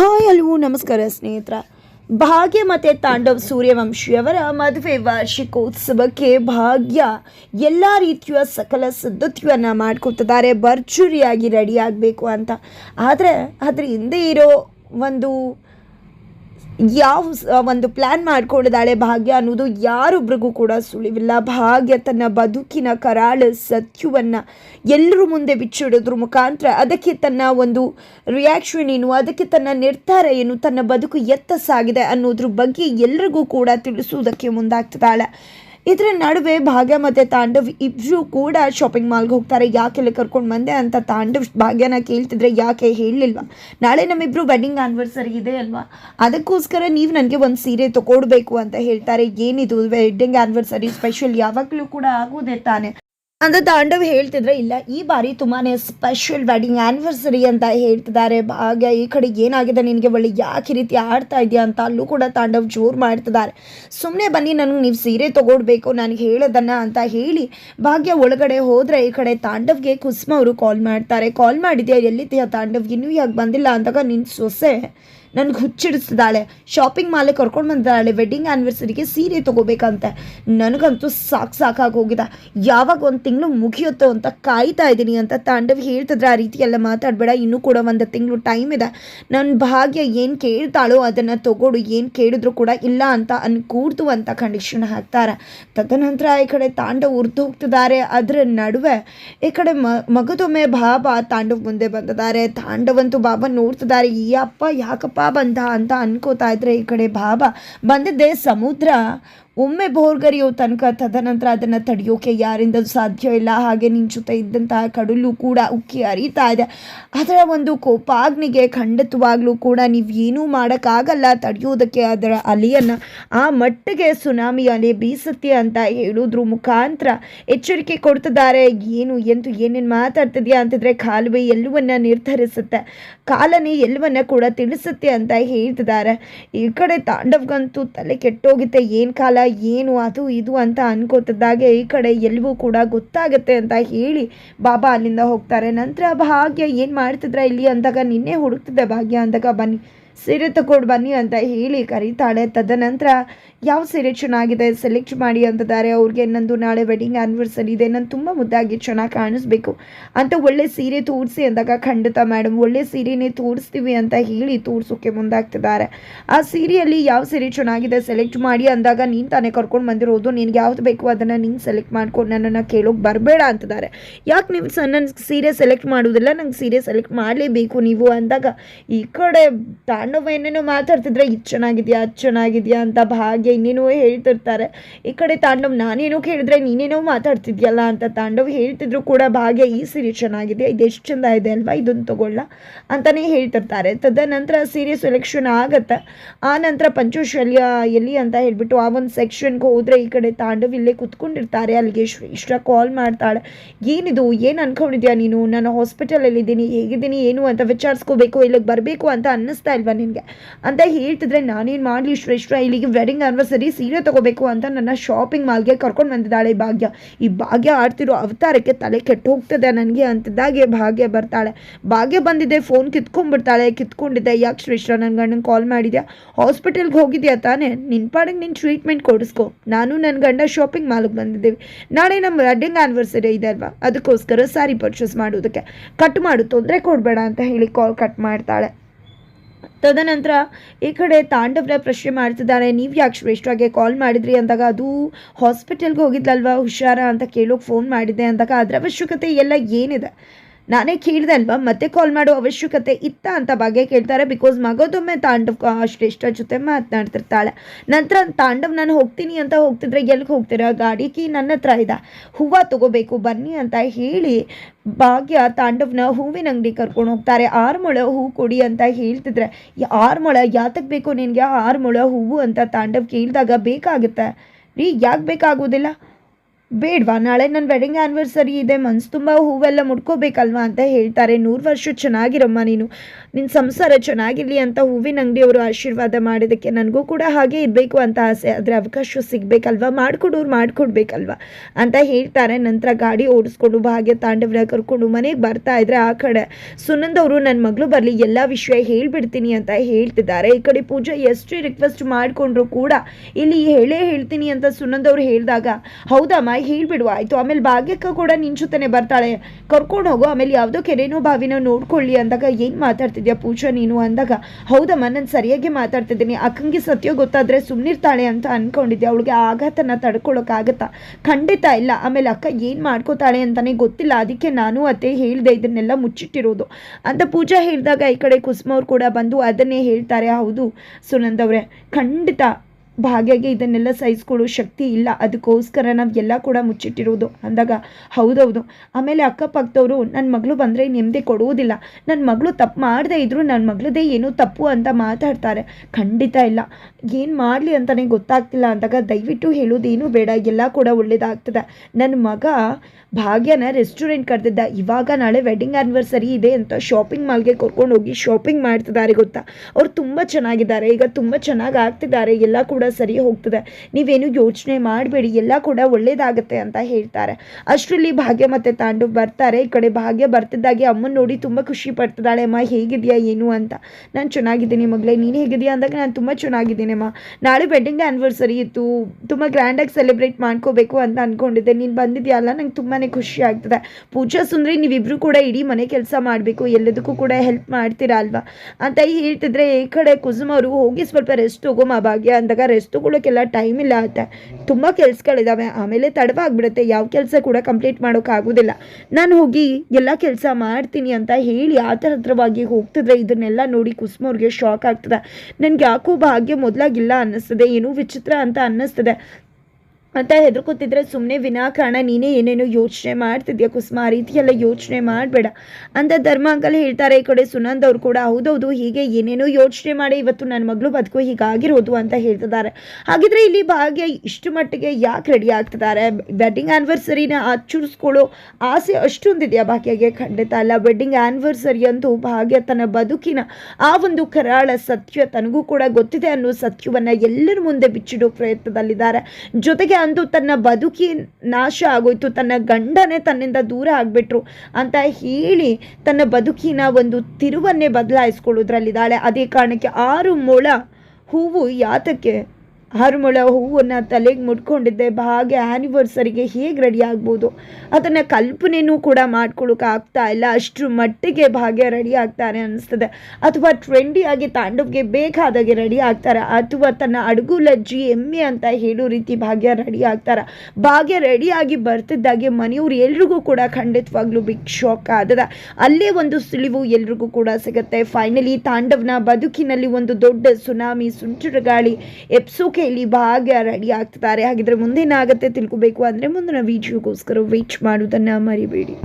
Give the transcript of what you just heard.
Hi ಹಲವು ನಮಸ್ಕಾರ ಸ್ನೇಹಿತರ. ಭಾಗ್ಯ ಮತ್ತು ತಾಂಡವ್ ಸೂರ್ಯವಂಶಿಯವರ ಮದುವೆ ವಾರ್ಷಿಕೋತ್ಸವಕ್ಕೆ ಭಾಗ್ಯ ಎಲ್ಲ ರೀತಿಯ ಸಕಲ ಸಿದ್ಧತೆಯನ್ನು ಮಾಡ್ಕೊತಿದ್ದಾರೆ ಭರ್ಜರಿಯಾಗಿ ರೆಡಿ ಆಗಬೇಕು ಅಂತ. ಆದರೆ ಅದ್ರ ಹಿಂದೆ ಇರೋ ಒಂದು ಯಾವ ಒಂದು ಪ್ಲ್ಯಾನ್ ಮಾಡ್ಕೊಂಡಿದ್ದಾಳೆ ಭಾಗ್ಯ ಅನ್ನೋದು ಯಾರೊಬ್ಬರಿಗೂ ಕೂಡ ಸುಳಿವಿಲ್ಲ. ಭಾಗ್ಯ ತನ್ನ ಬದುಕಿನ ಕರಾಳ ಸತ್ಯವನ್ನು ಎಲ್ಲರ ಮುಂದೆ ಬಿಚ್ಚಿಡೋದ್ರ ಮುಖಾಂತರ ಅದಕ್ಕೆ ತನ್ನ ಒಂದು ರಿಯಾಕ್ಷನ್ ಏನು, ಅದಕ್ಕೆ ತನ್ನ ನಿರ್ಧಾರ ಏನು, ತನ್ನ ಬದುಕು ಎತ್ತ ಸಾಗಿದೆ ಅನ್ನೋದ್ರ ಬಗ್ಗೆ ಎಲ್ರಿಗೂ ಕೂಡ ತಿಳಿಸುವುದಕ್ಕೆ ಮುಂದಾಗ್ತಿದ್ದಾಳೆ. ಇದರ ನಡುವೆ ಭಾಗ್ಯ ಮತ್ತು ತಾಂಡವ್ ಇಬ್ಬರು ಕೂಡ ಶಾಪಿಂಗ್ ಮಾಲ್ಗೆ ಹೋಗ್ತಾರೆ. ಯಾಕೆಲ್ಲ ಕರ್ಕೊಂಡು ಬಂದೆ ಅಂತ ತಾಂಡವ್ ಭಾಗ್ಯನ ಕೇಳ್ತಿದ್ರೆ ಯಾಕೆ ಹೇಳಲಿಲ್ವಾ ನಾಳೆ ನಮ್ಮಿಬ್ರು ವೆಡ್ಡಿಂಗ್ ಆನಿವರ್ಸರಿ ಇದೆ ಅಲ್ವಾ? ಅದಕ್ಕೋಸ್ಕರ ನೀವು ನನಗೆ ಒಂದು ಸೀರೆ ತೊಗೊಡ್ಬೇಕು ಅಂತ ಹೇಳ್ತಾರೆ. ಏನಿದು ವೆಡ್ಡಿಂಗ್ ಆನಿವರ್ಸರಿ ಸ್ಪೆಷಲ್ ಯಾವಾಗಲೂ ಕೂಡ ಆಗೋದೇ ತಾನೆ. ಅಂತ ತಾಂಡವ್ ಹೇಳ್ತಿದ್ರೆ, ಇಲ್ಲ, ಈ ಬಾರಿ ತುಂಬಾ ಸ್ಪೆಷಲ್ ವೆಡ್ಡಿಂಗ್ ಆ್ಯನಿವರ್ಸರಿ ಅಂತ ಹೇಳ್ತಿದ್ದಾರೆ. ಭಾಗ್ಯ, ಈ ಕಡೆ ಏನಾಗಿದೆ ನಿನಗೆ? ಒಳ್ಳೆ ಯಾಕೆ ರೀತಿ ಆಡ್ತಾ ಇದೆಯಾ ಅಂತ ಅಲ್ಲೂ ಕೂಡ ತಾಂಡವ್ ಜೋರು ಮಾಡ್ತಿದ್ದಾರೆ. ಸುಮ್ಮನೆ ಬನ್ನಿ, ನನಗೆ ನೀವು ಸೀರೆ ತೊಗೊಡ್ಬೇಕು ನನಗೆ ಹೇಳೋದನ್ನ ಅಂತ ಹೇಳಿ ಭಾಗ್ಯ ಒಳಗಡೆ ಹೋದರೆ ಈ ಕಡೆ ತಾಂಡವ್ಗೆ ಕುಸುಮ ಅವರು ಕಾಲ್ ಮಾಡ್ತಾರೆ. ಕಾಲ್ ಮಾಡಿದ್ಯಾ? ಎಲ್ಲಿದ್ದೀಯಾ ತಾಂಡವ್ ಇನ್ನೂ ಯಾಕೆ ಬಂದಿಲ್ಲ? ಅಂದಾಗ ನಿನ್ನ ಸೊಸೆ ನನಗೆ ಹುಚ್ಚಿಡಿಸ್ತಿದ್ದಾಳೆ. ಶಾಪಿಂಗ್ ಮಾಲೆ ಕರ್ಕೊಂಡು ಬಂದಿದ್ದಾಳೆ. ವೆಡ್ಡಿಂಗ್ ಆ್ಯನಿವರ್ಸರಿಗೆ ಸೀರೆ ತೊಗೋಬೇಕಂತೆ. ನನಗಂತೂ ಸಾಕು ಸಾಕಾಗಿ ಹೋಗಿದೆ. ಯಾವಾಗ ಒಂದು ತಿಂಗಳು ಮುಗಿಯುತ್ತೋ ಅಂತ ಕಾಯ್ತಾ ಇದ್ದೀನಿ ಅಂತ ತಾಂಡವ್ ಹೇಳ್ತಿದ್ರೆ ಆ ರೀತಿ ಎಲ್ಲ ಮಾತಾಡಬೇಡ. ಇನ್ನೂ ಕೂಡ ಒಂದು ತಿಂಗಳು ಟೈಮ್ ಇದೆ. ನನ್ನ ಭಾಗ್ಯ ಏನು ಕೇಳ್ತಾಳೋ ಅದನ್ನು ತಗೊಡು. ಏನು ಕೇಳಿದ್ರು ಕೂಡ ಇಲ್ಲ ಅಂತ ಅನ್ಕೂಡ್ತು ಅಂತ ಕಂಡೀಷನ್ ಹಾಕ್ತಾರೆ. ತದನಂತರ ಈ ಕಡೆ ತಾಂಡವ್ ಉರ್ದು ಹೋಗ್ತಿದ್ದಾರೆ. ಅದರ ನಡುವೆ ಈ ಕಡೆ ಮಗದೊಮ್ಮೆ ಬಾಬಾ ತಾಂಡವ್ ಮುಂದೆ ಬಂದಿದ್ದಾರೆ. ತಾಂಡವಂತೂ ಬಾಬಾ ನೋಡ್ತಿದ್ದಾರೆ. ಈ ಅಪ್ಪ ಯಾಕಪ್ಪ ಬಂದ ಅಂತ ಅನ್ಕೋತಾ ಇದ್ರೆ ಈ ಕಡೆ ಬಾಬಾ ಬಂದಿದ್ದೆ ಸಮುದ್ರ. ಒಮ್ಮೆ ಭೋರ್ಗರಿಯೋ ತನಕ ತದನಂತರ ಅದನ್ನು ತಡೆಯೋಕೆ ಯಾರಿಂದ ಸಾಧ್ಯ ಇಲ್ಲ. ಹಾಗೆ ನಿಂಚುತ್ತಾ ಇದ್ದಂತಹ ಕಡಲು ಕೂಡ ಉಕ್ಕಿ ಹರಿತಾ ಇದೆ. ಅದರ ಒಂದು ಕೋಪಾಗ್ನಿಗೆ ಖಂಡಿತವಾಗ್ಲೂ ಕೂಡ ನೀವು ಏನೂ ಮಾಡೋಕ್ಕಾಗಲ್ಲ. ತಡೆಯೋದಕ್ಕೆ ಅದರ ಅಲೆಯನ್ನು ಆ ಮಟ್ಟಿಗೆ ಸುನಾಮಿ ಅಲೆ ಬೀಸುತ್ತೆ ಅಂತ ಹೇಳೋದ್ರ ಮುಖಾಂತರ ಎಚ್ಚರಿಕೆ ಕೊಡ್ತಿದ್ದಾರೆ. ಏನು ಎಂದು ಏನೇನು ಮಾತಾಡ್ತಿದೆಯಾ ಅಂತಿದ್ರೆ ಕಾಲುವೆ ಎಲ್ಲವನ್ನ ನಿರ್ಧರಿಸುತ್ತೆ. ಕಾಲನೇ ಎಲ್ಲವನ್ನ ಕೂಡ ತಿಳಿಸುತ್ತೆ ಅಂತ ಹೇಳ್ತಿದ್ದಾರೆ. ಈ ಕಡೆ ತಾಂಡವ್ಗಂತೂ ತಲೆ ಕೆಟ್ಟೋಗುತ್ತೆ. ಏನು ಕಾಲ ಏನು, ಅದು ಇದು ಅಂತ ಅನ್ಕೋತಿದ್ದಾಗೆ ಈ ಕಡೆ ಎಲ್ಲವೂ ಕೂಡ ಗೊತ್ತಾಗುತ್ತೆ ಅಂತ ಹೇಳಿ ಬಾಬಾ ಅಲ್ಲಿಂದ ಹೋಗ್ತಾರೆ. ನಂತರ ಭಾಗ್ಯ ಏನು ಮಾಡ್ತಿದ್ರ ಇಲ್ಲಿ ಅಂದಾಗ ನಿನ್ನೆ ಹುಡುಕ್ತಿದ್ದೆ ಭಾಗ್ಯ ಅಂದಾಗ ಬನ್ನಿ. ಸೀರೆ ತಗೊಂಡು ಬನ್ನಿ ಅಂತ ಹೇಳಿ ಕರೀತಾಳೆ. ತದನಂತರ ಯಾವ ಸೀರೆ ಚೆನ್ನಾಗಿದೆ ಸೆಲೆಕ್ಟ್ ಮಾಡಿ ಅಂತಿದ್ದಾರೆ ಅವ್ರಿಗೆ. ನಂದು ನಾಳೆ ವೆಡ್ಡಿಂಗ್ ಆ್ಯನಿವರ್ಸರಿ ಇದೆ. ನಾನು ತುಂಬ ಮುದ್ದಾಗಿ ಚೆನ್ನಾಗಿ ಕಾಣಿಸ್ಬೇಕು. ಅಂತ ಒಳ್ಳೆ ಸೀರೆ ತೋರಿಸಿ ಅಂದಾಗ ಖಂಡಿತ ಮೇಡಮ್ ಒಳ್ಳೆ ಸೀರೆನೇ ತೋರಿಸ್ತೀವಿ ಅಂತ ಹೇಳಿ ತೋರಿಸೋಕ್ಕೆ ಮುಂದಾಗ್ತಿದ್ದಾರೆ. ಆ ಸೀರೆಯಲ್ಲಿ ಯಾವ ಸೀರೆ ಚೆನ್ನಾಗಿದೆ ಸೆಲೆಕ್ಟ್ ಮಾಡಿ ಅಂದಾಗ ನೀನು ತಾನೇ ಕರ್ಕೊಂಡು ಬಂದಿರೋದು. ನಿನಗೆ ಯಾವ್ದು ಬೇಕು ಅದನ್ನು ನೀನು ಸೆಲೆಕ್ಟ್ ಮಾಡ್ಕೊಂಡು ನನ್ನನ್ನು ಕೇಳೋಕೆ ಬರಬೇಡ ಅಂತಿದ್ದಾರೆ ಯಾಕೆ ನೀವು ಸ ನನ್ನ ಸೀರೆ ಸೆಲೆಕ್ಟ್ ಮಾಡೋದಿಲ್ಲ? ನಂಗೆ ಸೀರೆ ಸೆಲೆಕ್ಟ್ ಮಾಡಲೇಬೇಕು ನೀವು ಅಂದಾಗ ಈ ಕಡೆ ತಾಂಡವ ಏನೇನೋ ಮಾತಾಡ್ತಿದ್ರೆ, ಇದು ಚೆನ್ನಾಗಿದೆಯಾ, ಅದು ಚೆನ್ನಾಗಿದೆಯಾ ಅಂತ ಭಾಗ್ಯ ಇನ್ನೇನೋ ಹೇಳ್ತಿರ್ತಾರೆ. ಈ ಕಡೆ ತಾಂಡವ್, ನಾನೇನೋ ಕೇಳಿದ್ರೆ ನೀನೇನೋ ಮಾತಾಡ್ತಿದ್ಯಲ್ಲ ಅಂತ ತಾಂಡವ್ ಹೇಳ್ತಿದ್ರು ಕೂಡ ಭಾಗ್ಯ, ಈ ಸೀರೆ ಚೆನ್ನಾಗಿದೆ ಇದು ಎಷ್ಟು ಚಂದ ಇದೆ ಅಲ್ವಾ ಇದನ್ನು ತಗೊಳ್ಳ ಅಂತಲೇ ಹೇಳ್ತಿರ್ತಾರೆ. ತದನಂತರ ಸೀರೆ ಸೆಲೆಕ್ಷನ್ ಆಗತ್ತೆ. ಆ ನಂತರ ಪಂಚಶಲ್ಯ ಎಲ್ಲಿ ಅಂತ ಹೇಳ್ಬಿಟ್ಟು ಆ ಒಂದು ಸೆಕ್ಷನ್ಗೆ ಹೋದರೆ ಈ ಕಡೆ ತಾಂಡವ್ ಇಲ್ಲೇ ಕುತ್ಕೊಂಡಿರ್ತಾರೆ. ಅಲ್ಲಿಗೆ ಇಷ್ಟ ಕಾಲ್ ಮಾಡ್ತಾಳೆ. ಏನಿದು, ಏನು ಅನ್ಕೊಂಡಿದ್ಯಾ ನೀನು? ನಾನು ಹಾಸ್ಪಿಟಲಲ್ಲಿದ್ದೀನಿ ಹೇಗಿದ್ದೀನಿ, ಏನು ಅಂತ ವಿಚಾರಿಸ್ಕೋಬೇಕು, ಇಲ್ಲಿಗೆ ಬರಬೇಕು ಅಂತ ಅನ್ನಿಸ್ತಾ ಇಲ್ವಾ ನಿನಗೆ? ಅಂತ ಹೇಳ್ತಿದ್ರೆ ನಾನೇನು ಮಾಡಲಿ ಶ್ರೇಷ್ಠ ಇಲ್ಲಿಗೆ ವೆಡ್ಡಿಂಗ್ ಆನಿವರ್ಸರಿ ಸೀರೆ ತಗೋಬೇಕು ಅಂತ ನನ್ನ ಶಾಪಿಂಗ್ ಮಾಲ್ಗೆ ಕರ್ಕೊಂಡು ಬಂದಿದ್ದಾಳೆ ಭಾಗ್ಯ. ಈ ಭಾಗ್ಯ ಆಡ್ತಿರೋ ಅವತಾರಕ್ಕೆ ತಲೆ ಕೆಟ್ಟು ಹೋಗ್ತದೆ ನನಗೆ ಅಂತಿದ್ದಾಗೆ ಭಾಗ್ಯ ಬರ್ತಾಳೆ. ಭಾಗ್ಯ ಬಂದಿದೆ ಫೋನ್ ಕಿತ್ಕೊಂಡ್ಬಿಡ್ತಾಳೆ, ಕಿತ್ಕೊಂಡಿದ್ದೆ. ಯಾಕೆ ಶ್ರೇಷ್ಠ ನನ್ನ ಗಂಡನ ಕಾಲ್ ಮಾಡಿದ್ಯಾ? ಹಾಸ್ಪಿಟಲ್ಗೆ ಹೋಗಿದ್ಯಾ ತಾನೇ? ನಿನ್ನ ಪಾಡಿಗೆ ನೀನು ಟ್ರೀಟ್ಮೆಂಟ್ ಕೊಡಿಸ್ಕೊ. ನಾನು ನನ್ನ ಗಂಡ ಶಾಪಿಂಗ್ ಮಾಲ್ಗೆ ಬಂದಿದ್ದೀವಿ. ನಾಳೆ ನಮ್ಮ ವೆಡ್ಡಿಂಗ್ ಆನಿವರ್ಸರಿ ಇದೆ ಅಲ್ವಾ? ಅದಕ್ಕೋಸ್ಕರ ಸಾರಿ ಪರ್ಚೇಸ್ ಮಾಡೋದಕ್ಕೆ ಕಟ್ ಮಾಡು, ತೊಂದರೆ ಕೊಡಬೇಡ ಅಂತ ಹೇಳಿ ಕಾಲ್ ಕಟ್ ಮಾಡ್ತಾಳೆ. ತದನಂತರ ಈ ಕಡೆ ತಾಂಡವ್ರ ಪ್ರಶ್ನೆ ಮಾಡ್ತಿದ್ದಾರೆ. ನೀವು ಯಾಕೆ ಶ್ರೇಷ್ಠವಾಗಿ ಕಾಲ್ ಮಾಡಿದ್ರಿ ಅಂದಾಗ ಅದು ಹಾಸ್ಪಿಟಲ್ಗೆ ಹೋಗಿದ್ಲಲ್ವಾ ಹುಷಾರ ಅಂತ ಕೇಳೋಕೆ ಫೋನ್ ಮಾಡಿದ್ದೆ ಅಂದಾಗ ಅದರ ಅವಶ್ಯಕತೆ ಎಲ್ಲ ಏನಿದೆ? ನಾನೇ ಕೇಳಿದೆ ಅಲ್ವಾ ಮತ್ತೆ ಕಾಲ್ ಮಾಡೋ ಅವಶ್ಯಕತೆ ಇತ್ತ ಅಂತ ಬಗ್ಗೆ ಕೇಳ್ತಾರೆ. ಬಿಕಾಸ್ ಮಗದೊಮ್ಮೆ ತಾಂಡವ್ ಶ್ರೇಷ್ಠ ಜೊತೆ ಮಾತನಾಡ್ತಿರ್ತಾಳೆ. ನಂತರ ತಾಂಡವ್, ನಾನು ಹೋಗ್ತೀನಿ ಅಂತ ಹೋಗ್ತಿದ್ರೆ ಎಲ್ಲಿಗೆ ಹೋಗ್ತೀರಾ? ಗಾಡಿ ಕೀ ನನ್ನ ಹತ್ರ ಇದೆ. ಹೂವು ತಗೋಬೇಕು, ಬನ್ನಿ ಅಂತ ಹೇಳಿ ಭಾಗ್ಯ ತಾಂಡವ್ನ ಹೂವಿನ ಅಂಗಡಿ ಕರ್ಕೊಂಡು ಹೋಗ್ತಾರೆ. ಆರು ಮೊಳ ಹೂ ಕೊಡಿ ಅಂತ ಹೇಳ್ತಿದ್ರೆ ಆರು ಮೊಳ ಯಾತಕ್ಕೆ ಬೇಕು ನಿನಗೆ? ಆರು ಮೊಳ ಹೂವು ಅಂತ ತಾಂಡವ್ ಕೇಳಿದಾಗ, ಬೇಕಾಗುತ್ತೆ ರೀ, ಯಾಕೆ ಬೇಕಾಗೋದಿಲ್ಲ? ಬೇಡವಾ, ನಾಳೆ ನನ್ನ ವೆಡ್ಡಿಂಗ್ ಆ್ಯನಿವರ್ಸರಿ ಇದೆ, ಮನ್ಸು ತುಂಬ ಹೂವೆಲ್ಲ ಮುಡ್ಕೋಬೇಕಲ್ವಾ ಅಂತ ಹೇಳ್ತಾರೆ. ನೂರು ವರ್ಷ ಚೆನ್ನಾಗಿರಮ್ಮ ನೀನು. ನಿನ್ನ ಸಂಸಾರ ಚೆನ್ನಾಗಿರಲಿ ಅಂತ ಹೂವಿನ ಅಂಗಡಿಯವರು ಆಶೀರ್ವಾದ ಮಾಡೋದಕ್ಕೆ ನನಗೂ ಕೂಡ ಹಾಗೆ ಇರಬೇಕು ಅಂತ ಆಸೆ. ಆದರೆ ಅವಕಾಶ ಸಿಗಬೇಕಲ್ವಾ? ಮಾಡಿಕೊಡೋರು ಮಾಡಿಕೊಡ್ಬೇಕಲ್ವಾ? ಅಂತ ಹೇಳ್ತಾರೆ. ನಂತರ ಗಾಡಿ ಓಡಿಸ್ಕೊಂಡು, ಭಾಗ್ಯ ತಾಂಡವ್ರ ಕರ್ಕೊಂಡು ಮನೆಗೆ ಬರ್ತಾ ಇದ್ರೆ ಆ ಕಡೆ ಸುನಂದ್ ಅವರು ನನ್ನ ಮಗಳು ಬರಲಿ, ಎಲ್ಲ ವಿಷಯ ಹೇಳ್ಬಿಡ್ತೀನಿ ಅಂತ ಹೇಳ್ತಿದ್ದಾರೆ. ಈ ಕಡೆ ಪೂಜಾ ಎಷ್ಟೇ ರಿಕ್ವೆಸ್ಟ್ ಮಾಡಿಕೊಂಡ್ರು ಕೂಡ ಇಲ್ಲಿ ಹೇಳೇ ಹೇಳ್ತೀನಿ ಅಂತ ಸುನಂದ್ ಅವರು ಹೇಳಿದಾಗ, ಹೌದಮ್ಮ, ಹೇಳ್ಬಿಡು, ಆಯಿತು. ಆಮೇಲೆ ಭಾಗ್ಯಕ್ಕ ಕೂಡ ನಿನ್ನ ಬರ್ತಾಳೆ. ಕರ್ಕೊಂಡು ಹೋಗು. ಆಮೇಲೆ ಯಾವುದೋ ಕೆರೆನೋ ಬಾವಿನೋ ನೋಡ್ಕೊಳ್ಳಿ ಅಂದಾಗ ಏನು ಮಾತಾಡ್ತಿದ್ಯಾ ಪೂಜಾ ನೀನು ಅಂದಾಗ ಹೌದಮ್ಮ ನಾನು ಸರಿಯಾಗಿ ಮಾತಾಡ್ತಿದ್ದೀನಿ. ಅಕ್ಕಂಗೆ ಸತ್ಯ ಗೊತ್ತಾದರೆ ಸುಮ್ಮನಿರ್ತಾಳೆ ಅಂತ ಅಂದ್ಕೊಂಡಿದ್ದೆ ಅವಳಿಗೆ ಆಘಾತನ ತಡ್ಕೊಳ್ಳೋಕ್ಕಾಗತ್ತಾ ಖಂಡಿತ ಇಲ್ಲ. ಆಮೇಲೆ ಅಕ್ಕ ಏನು ಮಾಡ್ಕೋತಾಳೆ ಅಂತಲೇ ಗೊತ್ತಿಲ್ಲ. ಅದಕ್ಕೆ ನಾನು ಅತ್ತೆ ಹೇಳಿದೆ ಇದನ್ನೆಲ್ಲ ಮುಚ್ಚಿಟ್ಟಿರೋದು. ಅಂತ ಪೂಜಾ ಹೇಳಿದಾಗ ಈ ಕಡೆ ಕುಸುಮ ಅವ್ರು ಕೂಡ ಬಂದು ಅದನ್ನೇ ಹೇಳ್ತಾರೆ. ಹೌದು ಸುನಂದ್ ಅವರೇ. ಖಂಡಿತ ಭಾಗ್ಯಗೆ ಇದನ್ನೆಲ್ಲ ಸಹಿಸ್ಕೊಳ್ಳೋ ಶಕ್ತಿ ಇಲ್ಲ. ಅದಕ್ಕೋಸ್ಕರ ನಾವು ಎಲ್ಲ ಕೂಡ ಮುಚ್ಚಿಟ್ಟಿರೋದು. ಅಂದಾಗ, ಹೌದೌದು. ಆಮೇಲೆ ಅಕ್ಕಪಕ್ಕದವರು ನನ್ನ ಮಗಳು ಬಂದರೆ ನೆಮ್ಮದಿ ಕೊಡುವುದಿಲ್ಲ. ನನ್ನ ಮಗಳು ತಪ್ಪು ಮಾಡದೇ ಇದ್ದರೂ ನನ್ನ ಮಗಳದೇ ಏನೂ ತಪ್ಪು ಅಂತ ಮಾತಾಡ್ತಾರೆ. ಖಂಡಿತ ಇಲ್ಲ. ಏನು ಮಾಡಲಿ ಅಂತಲೇ ಗೊತ್ತಾಗ್ತಿಲ್ಲ. ಅಂದಾಗ, ದಯವಿಟ್ಟು ಹೇಳೋದೇನು ಬೇಡ. ಎಲ್ಲ ಕೂಡ ಒಳ್ಳೇದಾಗ್ತದೆ. ನನ್ನ ಮಗ ಭಾಗ್ಯನ ರೆಸ್ಟೋರೆಂಟ್ ಕರೆದಿದ್ದ. ಇವಾಗ ನಾಳೆ ವೆಡ್ಡಿಂಗ್ ಆ್ಯನಿವರ್ಸರಿ ಇದೆ ಅಂತ ಶಾಪಿಂಗ್ ಮಾಲ್ಗೆ ಕರ್ಕೊಂಡು ಹೋಗಿ ಶಾಪಿಂಗ್ ಮಾಡ್ತಿದ್ದಾರೆ ಗೊತ್ತಾ? ಅವ್ರು ತುಂಬ ಚೆನ್ನಾಗಿದ್ದಾರೆ. ಈಗ ತುಂಬ ಚೆನ್ನಾಗಿ ಆಗ್ತಿದ್ದಾರೆ. ಎಲ್ಲ ಕೂಡ ಸರಿ ಹೋಗ್ತದೆ. ನೀವೇನು ಯೋಚನೆ ಮಾಡಬೇಡಿ, ಎಲ್ಲ ಕೂಡ ಒಳ್ಳೇದಾಗತ್ತೆ ಅಂತ ಹೇಳ್ತಾರೆ. ಅಷ್ಟರಲ್ಲಿ ಭಾಗ್ಯ ಮತ್ತೆ ತಾಂಡು ಬರ್ತಾರೆ. ಈ ಕಡೆ ಭಾಗ್ಯ ಬರ್ತಿದ್ದಾಗೆ ಅಮ್ಮನ ನೋಡಿ ತುಂಬ ಖುಷಿ ಪಡ್ತಿದ್ದಾಳೆ, ಅಮ್ಮ, ಹೇಗಿದೆಯಾ, ಏನು ಅಂತ? ನಾನು ಚೆನ್ನಾಗಿದ್ದೀನಿ ಮಗಳೇ, ನೀನು ಹೇಗಿದೆಯಾ? ಅಂದಾಗ, ನಾನು ತುಂಬ ಚೆನ್ನಾಗಿದ್ದೀನಿ, ಅಮ್ಮ. ನಾಳೆ ವೆಡ್ಡಿಂಗ್ ಆ್ಯನಿವರ್ಸರಿ ಇತ್ತು. ತುಂಬ ಗ್ರ್ಯಾಂಡಾಗಿ ಸೆಲೆಬ್ರೇಟ್ ಮಾಡ್ಕೋಬೇಕು ಅಂತ ಅಂದ್ಕೊಂಡಿದ್ದೆ ನೀನು ಬಂದಿದ್ಯಲ್ಲ, ನಂಗೆ ತುಂಬಾ ಖುಷಿ ಆಗ್ತದೆ. ಪೂಜಾ ಸುಂದ್ರಿ, ನೀವಿಬ್ರು ಕೂಡ ಇಡೀ ಮನೆ ಕೆಲಸ ಮಾಡಬೇಕು. ಎಲ್ಲದಕ್ಕೂ ಕೂಡ ಹೆಲ್ಪ್ ಮಾಡ್ತೀರಾ ಅಲ್ವಾ? ಅಂತ ಹೇಳ್ತಿದ್ರೆ ಈ ಕಡೆ ಕುಸುಮ ಅವರು ಹೋಗಿ ಸ್ವಲ್ಪ ರೆಸ್ಟ್ ತಗೋಮ ಭಾಗ್ಯ. ಅಂದಾಗ ರೆಸ್ಟ್ ತಗೊಳ್ಳೋಕ್ಕೆಲ್ಲ ಟೈಮ್ ಇಲ್ಲ ಅಂತ. ತುಂಬ ಕೆಲಸಗಳಿದ್ದಾವೆ ಆಮೇಲೆ ತಡವಾಗ್ಬಿಡುತ್ತೆ. ಯಾವ ಕೆಲಸ ಕೂಡ ಕಂಪ್ಲೀಟ್ ಮಾಡೋಕ್ಕಾಗೋದಿಲ್ಲ ನಾನು ಹೋಗಿ ಎಲ್ಲ ಕೆಲಸ ಮಾಡ್ತೀನಿ ಅಂತ ಹೇಳಿ ಆತರತ್ರವಾಗಿ ಹೋಗ್ತಿದ್ರೆ ಇದನ್ನೆಲ್ಲ ನೋಡಿ ಕುಸುಮ ಅವ್ರಿಗೆ ಶಾಕ್ ಆಗ್ತದೆ. ನನಗೆ ಯಾಕೋ ಭಾಗ್ಯ ಮೊದಲಾಗಿಲ್ಲ ಅನ್ನಿಸ್ತದೆ. ಏನೋ ವಿಚಿತ್ರ ಅಂತ ಅನ್ನಿಸ್ತದೆ. ಅಂತ ಹೆದರ್ಕೋತಿದ್ರೆ ಸುಮ್ಮನೆ ವಿನಾಕಾರಣ, ನೀನೇ ಏನೇನೋ ಯೋಚನೆ ಮಾಡ್ತಿದ್ಯಾ ಕುಸುಮ? ಆ ರೀತಿ ಎಲ್ಲ ಯೋಚನೆ ಮಾಡಬೇಡ. ಅಂತ ಧರ್ಮ ಅಂಕಲ್ ಹೇಳ್ತಾರೆ, ಈ ಕಡೆ ಸುನಂದ್ ಅವ್ರು ಕೂಡ, ಹೌದೌದು, ಹೀಗೆ ಏನೇನೋ ಯೋಚನೆ ಮಾಡಿ, ಇವತ್ತು ನನ್ನ ಮಗಳು ಬದುಕು ಹೀಗಾಗಿರೋದು ಅಂತ ಹೇಳ್ತಿದ್ದಾರೆ. ಹಾಗಿದ್ರೆ ಇಲ್ಲಿ ಭಾಗ್ಯ ಇಷ್ಟು ಮಟ್ಟಿಗೆ ಯಾಕೆ ರೆಡಿ ಆಗ್ತಿದ್ದಾರೆ? ವೆಡ್ಡಿಂಗ್ ಆ್ಯನಿವರ್ಸರಿನ ಆಚರಿಸ್ಕೊಳ್ಳೋ ಆಸೆ ಅಷ್ಟೊಂದಿದೆಯಾ ಭಾಗ್ಯಗೆ? ಖಂಡಿತ ಅಲ್ಲ. ವೆಡ್ಡಿಂಗ್ ಆ್ಯನಿವರ್ಸರಿ ಅಂತೂ ಭಾಗ್ಯ ತನ್ನ ಬದುಕಿನ ಆ ಒಂದು ಕರಾಳ ಸತ್ಯ ತನಗೂ ಕೂಡ ಗೊತ್ತಿದೆ ಅನ್ನೋ ಸತ್ಯವನ್ನು ಎಲ್ಲರ ಮುಂದೆ ಬಿಚ್ಚಿಡೋ ಪ್ರಯತ್ನದಲ್ಲಿದ್ದಾರೆ. ಜೊತೆಗೆ ಅಂದು ತನ್ನ ಬದುಕಿ ನಾಶ ಆಗೋಯ್ತು. ತನ್ನ ಗಂಡನೇ ತನ್ನಿಂದ ದೂರ ಆಗಿಬಿಟ್ರು ಅಂತ ಹೇಳಿ ತನ್ನ ಬದುಕಿನ ಒಂದು ತಿರುವನ್ನೇ ಬದಲಾಯಿಸ್ಕೊಳ್ಳೋದ್ರಲ್ಲಿದ್ದಾಳೆ ಅದೇ ಕಾರಣಕ್ಕೆ ಆರು ಮೊಳ ಹೂವು ಯಾತಕ್ಕೆ ಆರು ಮೊಳ ಹೂವನ್ನು ತಲೆಗೆ ಮುಟ್ಕೊಂಡಿದ್ದೆ. ಭಾಗ್ಯ ಆ್ಯನಿವರ್ಸರಿಗೆ ಹೇಗೆ ರೆಡಿ ಆಗ್ಬೋದು? ಅದನ್ನು ಕಲ್ಪನೆಯೂ ಕೂಡ ಮಾಡ್ಕೊಳ್ಳೋಕೆ ಆಗ್ತಾ ಇಲ್ಲ. ಅಷ್ಟರ ಮಟ್ಟಿಗೆ ಭಾಗ್ಯ ರೆಡಿ ಆಗ್ತಾರೆ ಅನಿಸ್ತದೆ. ಅಥವಾ ಟ್ರೆಂಡಿಯಾಗಿ ತಾಂಡವ್ಗೆ ಬೇಕಾದಾಗೆ ರೆಡಿ ಆಗ್ತಾರೆ? ಅಥವಾ ತನ್ನ ಅಡುಗು ಲಜ್ಜಿ ಎಮ್ಮೆ ಅಂತ ಹೇಳೋ ರೀತಿ ಭಾಗ್ಯ ರೆಡಿ ಆಗ್ತಾರೆ? ಭಾಗ್ಯ ರೆಡಿಯಾಗಿ ಬರ್ತಿದ್ದಾಗೆ ಮನೆಯವ್ರು ಎಲ್ರಿಗೂ ಕೂಡ ಖಂಡಿತವಾಗ್ಲೂ ಬಿಗ್ ಶಾಕ್ ಆದದ. ಅಲ್ಲೇ ಒಂದು ಸುಳಿವು ಎಲ್ರಿಗೂ ಕೂಡ ಸಿಗುತ್ತೆ. ಫೈನಲಿ ತಾಂಡವ್ನ ಬದುಕಿನಲ್ಲಿ ಒಂದು ದೊಡ್ಡ ಸುನಾಮಿ ಸುಂಟರ ಗಾಳಿ ಎಪ್ಸೋಕೆ ಇಲ್ಲಿ ಭಾಗ್ಯ ರೆಡಿ ಆಗ್ತಿದ್ದಾರೆ. ಹಾಗಿದ್ರೆ ಮುಂದೇನಾಗತ್ತೆ ತಿಳ್ಕೊಬೇಕು ಅಂದರೆ ಮುಂದಿನ ವೀಡಿಯೋಗೋಸ್ಕರ ವೇಟ್ ಮಾಡೋದನ್ನು ಮರಿಬೇಡಿ.